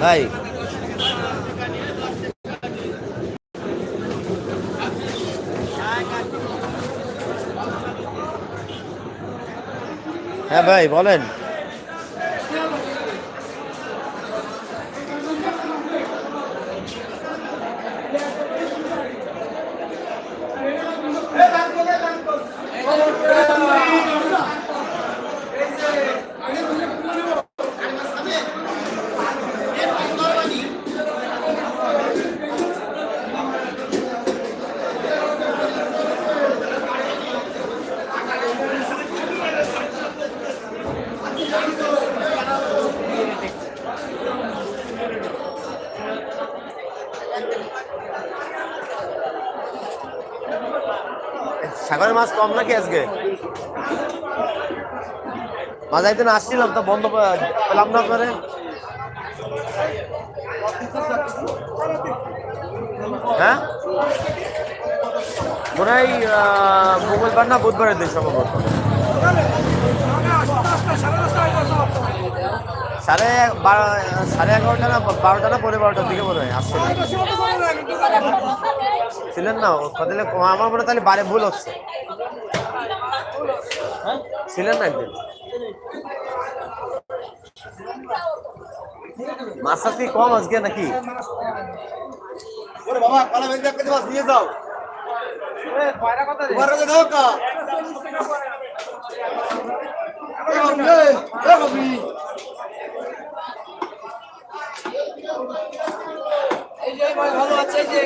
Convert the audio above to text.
ভাই। হ্যাঁ ভাই বলেন। সাগরের মাছ কম নাকি আজকে? মাছ একদিন আসছিলাম, তো বন্ধ পেলাম না আপনারে। হ্যাঁ? মনে হয় মঙ্গলবার না বুধবারের দিন সম্ভবত। সাড়ে বারো সাড়ে এগারোটা না বারোটা না পনেরো বারোটার দিকে মনে হয় আসছিল। ছিলেন না তাহলে আমার মনে তাহলে বারে ভুল হচ্ছে। ছিলেন না একদিন? মাছ কি কম আজকে নাকি? বাবা কালা বেঁধে এক মাছ নিয়ে যাও। তোমার কাছে দাও কা এ বাবু, এ, এ বাবু। এই যে ভালো আছে যে